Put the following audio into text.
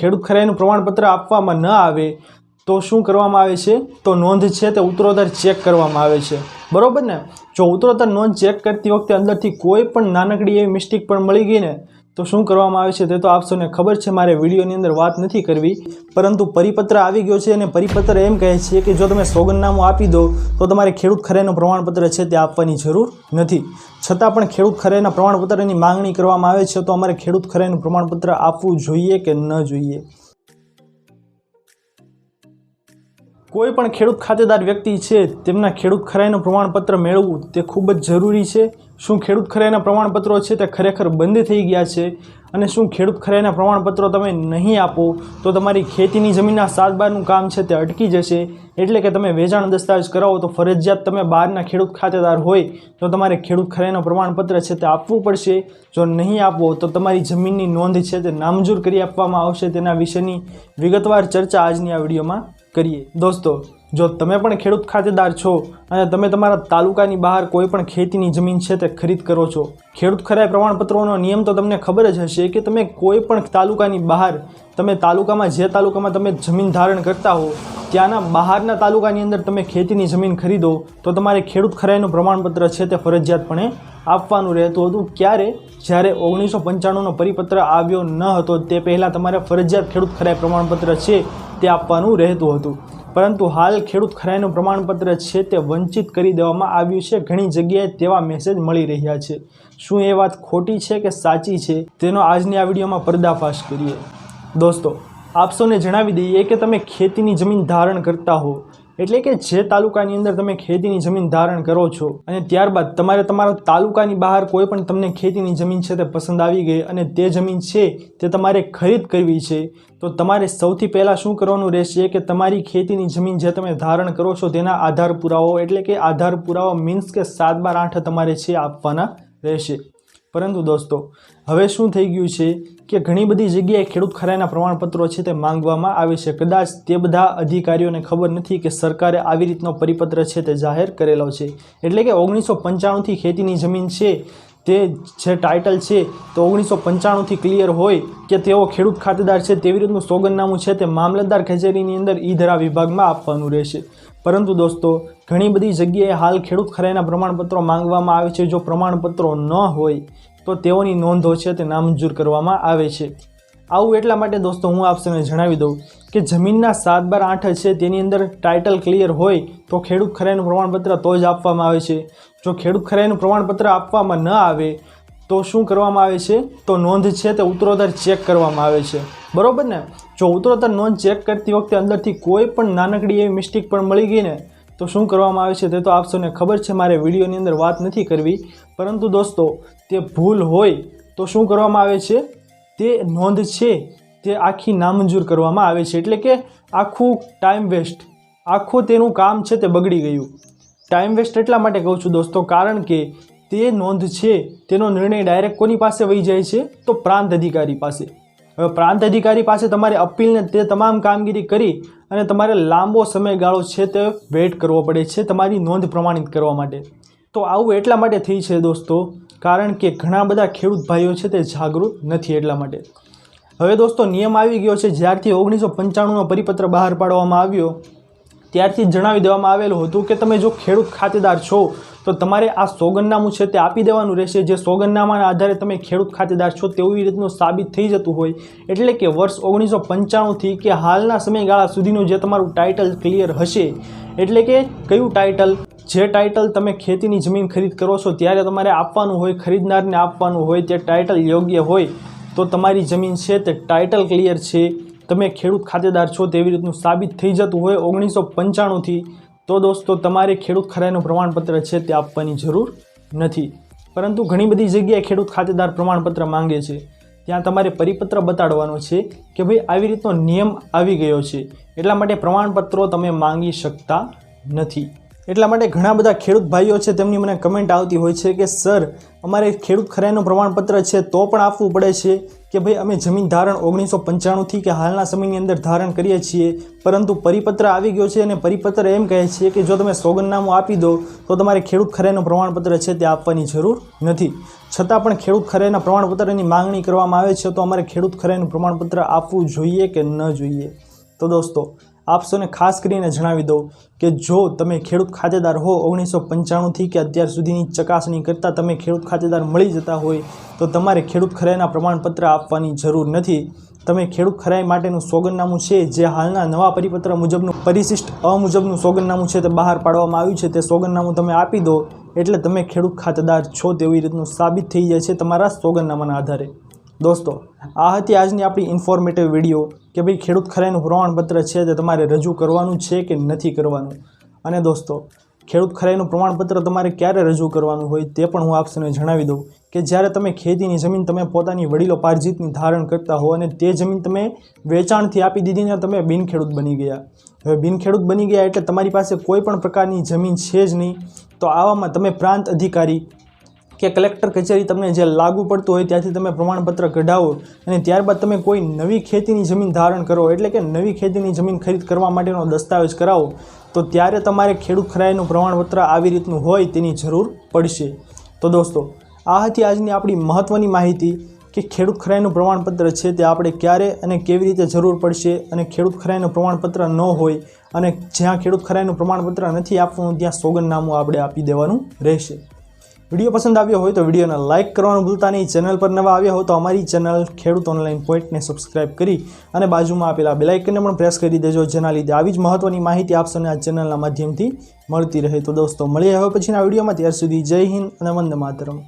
ખેડૂત ખરાઈનું પ્રમાણપત્ર આપવામાં ન આવે, તો શું કરવામાં આવે છે? તો નોંધ છે તે ઉત્તરોત્તર ચેક કરવામાં આવે છે. બરાબર ને? જો ઉત્તરોત્તર નોંધ ચેક કરતી વખતે અંદરથી કોઈ પણ નાનકડી એવી મિસ્ટેક પણ મળી ગઈ ને તો શું કરવામાં આવે છે તે તો આપ સૌને ખબર છે, મારે વિડીયોની અંદર વાત નથી કરવી, પરંતુ પરિપત્ર આવી ગયો છે અને પરિપત્ર એમ કહે છે કે જો તમે સોગંદનામું આપી દો, તો તમારે ખેડૂત ખરાઈનું પ્રમાણપત્ર છે તે આપવાની જરૂર નથી. છતાં પણ ખેડૂત ખરેના પ્રમાણપત્રની માંગણી કરવામાં આવે છે, તો અમારે ખેડૂત ખરાઈનું પ્રમાણપત્ર આપવું જોઈએ કે ન જોઈએ? કોઈ પણ ખેડૂત ખાતેદાર વ્યક્તિ છે, તેમના ખેડૂત ખરાઈનું પ્રમાણપત્ર મેળવવું તે ખૂબ જ જરૂરી છે. શું ખેડૂત ખરાઈના પ્રમાણપત્રો છે તે ખરેખર બંધ થઈ ગયા છે? અને શું ખેડૂત ખરાઈના પ્રમાણપત્રો તમે નહીં આપો તો તમારી ખેતીની જમીનના સાત બારનું કામ છે તે અટકી જશે. એટલે કે તમે વેચાણ દસ્તાવેજ કરાવો તો ફરજિયાત તમે બહારના ખેડૂત ખાતેદાર હોય તો તમારે ખેડૂત ખરાઈનું પ્રમાણપત્ર છે તે આપવું પડશે. જો નહીં આપો તો તમારી જમીનની નોંધ છે તે નામંજૂર કરી આપવામાં આવશે. તેના વિશેની વિગતવાર ચર્ચા આજની આ વિડીયોમાં કરીએ. દોસ્તો, જો તમે પણ ખેડૂત ખાતેદાર છો અને તમે તમારા તાલુકાની બહાર કોઈ પણ ખેતીની જમીન છે તે ખરીદ કરો છો, ખેડૂત ખરાઈ પ્રમાણપત્રોનો નિયમ તો તમને ખબર જ હશે કે તમે કોઈ પણ તાલુકાની બહાર, તમે તાલુકામાં જે તાલુકામાં તમે જમીન ધારણ કરતા હો ત્યાંના બહારના તાલુકાની અંદર તમે ખેતીની જમીન ખરીદો, તો તમારે ખેડૂત ખરાઈનું પ્રમાણપત્ર છે તે ફરજિયાતપણે આપવાનું રહેતું હતું. ક્યારે? જ્યારે ઓગણીસો પંચાણુંનો પરિપત્ર આવ્યો ન હતો, તે પહેલાં તમારે ફરજિયાત ખેડૂત ખરાઈ પ્રમાણપત્ર છે તે આપવાનું રહેતું હતું. પરંતુ હાલ ખેડૂત ખરાઈનું પ્રમાણપત્ર છે તે વંચિત કરી દેવામાં આવ્યું છે. ઘણી જગ્યાએ તેવા મેસેજ મળી રહ્યા છે. શું એ વાત ખોટી છે કે સાચી છે? તેનો આજની આ વિડીયોમાં પર્દાફાશ કરીએ. દોસ્તો આપ સૌને જણાવી દઈએ કે તમે ખેતીની જમીન ધારણ કરતા હો. એટલે કે જે તાલુકાની અંદર તમે ખેતીની જમીન ધારણ કરો છો અને ત્યારબાદ તમારે તમારા તાલુકાની બહાર કોઈ પણ તમને ખેતીની જમીન છે તે પસંદ આવી ગઈ અને તે જમીન છે તે તમારે ખરીદ કરવી છે, તો તમારે સૌથી પહેલાં શું કરવાનું રહેશે કે તમારી ખેતીની જમીન જે તમે ધારણ કરો છો તેના આધાર પુરાવો, એટલે કે આધાર પુરાવો મીન્સ કે સાત બાર આઠ તમારે છે આપવાના રહેશે. પરંતુ દોસ્તો, હવે શું થઈ ગયું છે કે ઘણી બધી જગ્યાએ ખેડૂત ખરાઈના પ્રમાણપત્રો છે તે માંગવામાં આવે છે. કદાચ તે બધા અધિકારીઓને ખબર નથી કે સરકારે આવી રીતનો પરિપત્ર છે તે જાહેર કરેલો છે. એટલે કે ઓગણીસો પંચાણુંથી ખેતીની જમીન છે, તે જે ટાઇટલ છે, તો ઓગણીસો પંચાણુંથી ક્લિયર હોય કે તેઓ ખેડૂત ખાતેદાર છે તેવી રીતનું સોગંદનામું છે તે મામલતદાર કચેરીની અંદર ઈ ધરા વિભાગમાં આપવાનું રહેશે. પરંતુ દોસ્તો, ઘણી બધી જગ્યાએ હાલ ખેડૂત ખરાઈના પ્રમાણપત્રો માંગવામાં આવે છે. જો પ્રમાણપત્રો ન હોય, તો તેઓની નોંધો છે તે નામંજૂર કરવામાં આવે છે. આવું એટલા માટે દોસ્તો, હું આપસને જણાવી દઉં કે જમીનના સાત બાર આઠ છે તેની અંદર ટાઇટલ ક્લિયર હોય તો ખેડૂત ખરાઈનું પ્રમાણપત્ર તો જ આપવામાં આવે છે. જો ખેડૂત ખરાઈનું પ્રમાણપત્ર આપવામાં ન આવે તો શું કરવામાં આવે છે? તો નોંધ છે તે ઉત્તરોત્તર ચેક કરવામાં આવે છે. બરાબર ને? જો ઉત્તરોત્તર નોંધ ચેક કરતી વખતે અંદરથી કોઈ પણ નાનકડી એવી મિસ્ટેક પણ મળી ગઈ ને, તો શું કરવામાં આવે છે તે તો આપ ખબર છે, મારે વિડીયોની અંદર વાત નથી કરવી. પરંતુ દોસ્તો, તે ભૂલ હોય તો શું કરવામાં આવે છે? તે નોંધ છે, તે આખી નામંજૂર કરવામાં આવે છે. એટલે કે આખું ટાઈમ વેસ્ટ આખું તેનું કામ છે તે બગડી ગયું. ટાઈમ વેસ્ટ એટલા માટે કહું છું દોસ્તો, કારણ કે તે નોંધ છે, તેનો નિર્ણય ડાયરેક્ટ કોની પાસે વહી જાય છે? તો પ્રાંત અધિકારી પાસે. પ્રાંત અધિકારી પાસે તમારે અપીલને તે તમામ કામગીરી કરી અને તમારે લાંબો સમયગાળો છે તે વેઇટ કરવો પડે છે તમારી નોંધ પ્રમાણિત કરવા માટે. તો આવું એટલા માટે થઈ છે દોસ્તો, કારણ કે ઘણા બધા ખેડૂત ભાઈઓ છે તે જાગૃત નથી એટલા માટે. હવે દોસ્તો, નિયમ આવી ગયો છે જ્યારથી ઓગણીસો પંચાણુંનો પરિપત્ર બહાર પાડવામાં આવ્યો. ત્યારથી જણાવી દેવામાં આવેલું હતું કે તમે જો ખેડૂત ખાતેદાર છો, તો તમારે આ સોગંદનામું છે તે આપી દેવાનું રહેશે. જે સોગંદનામાના આધારે તમે ખેડૂત ખાતેદાર છો તેવી રીતનું સાબિત થઈ જતું હોય. એટલે કે વર્ષ ઓગણીસો પંચાણુંથી કે હાલના સમયગાળા સુધીનું જે તમારું ટાઇટલ ક્લિયર હશે. એટલે કે કયું ટાઇટલ જે ટાઇટલ તમે ખેતીની જમીન ખરીદ કરો છો ત્યારે તમારે આપવાનું હોય, ખરીદનારને આપવાનું હોય, તે ટાઇટલ યોગ્ય હોય, તો તમારી જમીન છે તે ટાઇટલ ક્લિયર છે. તમે ખેડૂત ખાતેદાર છો તેવી રીતનું સાબિત થઈ જતું હોય ઓગણીસો પંચાણુંથી, તો દોસ્તો તમારે ખેડૂત ખરાઈનું પ્રમાણપત્ર છે તે આપવાની જરૂર નથી. પરંતુ ઘણી બધી જગ્યાએ ખેડૂત ખાતેદાર પ્રમાણપત્ર માંગે છે. ત્યાં તમારે પરિપત્ર બતાડવાનો છે કે ભાઈ આવી રીતનો નિયમ આવી ગયો છે. એટલા માટે પ્રમાણપત્રો તમે માંગી શકતા નથી. એટલા માટે ઘણા બધા ખેડૂત ભાઈઓ છે, તેમની મને કમેન્ટ આવતી હોય છે કે, સર, અમારે ખેડૂત ખરાઈનું પ્રમાણપત્ર છે, તો પણ આપવું પડે છે કે ભાઈ, અમે જમીન ધારણ ઓગણીસો પંચાણુંથી કે હાલના સમયની અંદર ધારણ કરીએ છીએ, પરંતુ પરિપત્ર આવી ગયો છે અને પરિપત્ર એમ કહે છે કે, જો તમે સોગંદનામું આપી દો, તો તમારે ખેડૂત ખરાઈનું પ્રમાણપત્ર છે તે આપવાની જરૂર નથી. છતાં પણ ખેડૂત ખરાઈના પ્રમાણપત્રની માંગણી કરવામાં આવે છે, તો અમારે ખેડૂત ખરાઈનું પ્રમાણપત્ર આપવું જોઈએ કે ન જોઈએ? તો દોસ્તો આપ સૌને ખાસ કરીને જણાવી દઉં કે જો તમે ખેડૂત ખાતેદાર હો, ઓગણીસો પંચાણુંથી કે અત્યાર સુધીની ચકાસણી કરતાં તમે ખેડૂત ખાતેદાર મળી જતા હોય, તો તમારે ખેડૂત ખરાઈના પ્રમાણપત્ર આપવાની જરૂર નથી. તમે ખેડૂત ખરાઈ માટેનું સોગંદનામું છે, જે હાલના નવા પરિપત્ર મુજબનું, પરિશિષ્ટ અ મુજબનું સોગંદનામું છે તે બહાર પાડવામાં આવ્યું છે, તે સોગંદનામું તમે આપી દો, એટલે તમે ખેડૂત ખાતેદાર છો તેવી રીતનું સાબિત થઈ જાય છે તમારા સોગંદનામાના આધારે. દોસ્તો, આ હતી આજની આપણી ઇન્ફોર્મેટિવ વીડિયો કે ભાઈ ખેડૂત ખરાઈનું પ્રમાણપત્ર છે તે તમારે રજૂ કરવાનું છે કે નથી કરવાનું? અને દોસ્તો, ખેડૂત ખરાઈનું પ્રમાણપત્ર તમારે ક્યારે રજૂ કરવાનું હોય તે પણ હું આપને જણાવી દઉં કે જ્યારે તમે ખેતીની જમીન તમે પોતાની વડીલો પાર્જિતની ધારણ કરતા હો અને તે જમીન તમે વેચાણથી આપી દીધીને તમે બિનખેડૂત બની ગયા. હવે બિનખેડૂત બની ગયા એટલે તમારી પાસે કોઈ પણ પ્રકારની જમીન છે જ નહીં. તો આવામાં તમે પ્રાંત અધિકારી કે કલેક્ટર કચેરી તમને જે લાગુ પડતું હોય ત્યાંથી તમે પ્રમાણપત્ર કઢાવો અને ત્યારબાદ તમે કોઈ નવી ખેતીની જમીન ધારણ કરો એટલે કે નવી ખેતીની જમીન ખરીદ કરવા માટેનો દસ્તાવેજ કરાવો, તો ત્યારે તમારે ખેડૂત ખરાઈનું પ્રમાણપત્ર આવી રીતનું હોય તેની જરૂર પડશે. તો દોસ્તો, આ હતી આજની આપણી મહત્ત્વની માહિતી કે ખેડૂત ખરાઈનું પ્રમાણપત્ર છે તે આપણે ક્યારે અને કેવી રીતે જરૂર પડશે અને ખેડૂત ખરાઈનું પ્રમાણપત્ર ન હોય અને જ્યાં ખેડૂત ખરાઈનું પ્રમાણપત્ર નથી આપવાનું ત્યાં સોગંદનામું આપણે આપી દેવાનું રહેશે. વીડિયો પસંદ આવ્યો હોય તો વિડીયોને લાઇક કરવાનું ભૂલતા નહીં. ચેનલ પર નવા આવ્યા હોય તો અમારી ચેનલ ખેડૂત ઓનલાઈન પોઈન્ટને સબસ્ક્રાઇબ કરી અને બાજુમાં આપેલા બેલાઇકનને પણ પ્રેસ કરી દેજો, જેના લીધે આવી જ મહત્ત્વની માહિતી આપશોને આ ચેનલના માધ્યમથી મળતી રહે. તો દોસ્તો, મળીએ હવે પછીના વિડીયોમાં. ત્યાર સુધી જય હિન્દ અને વંદે માતરમ.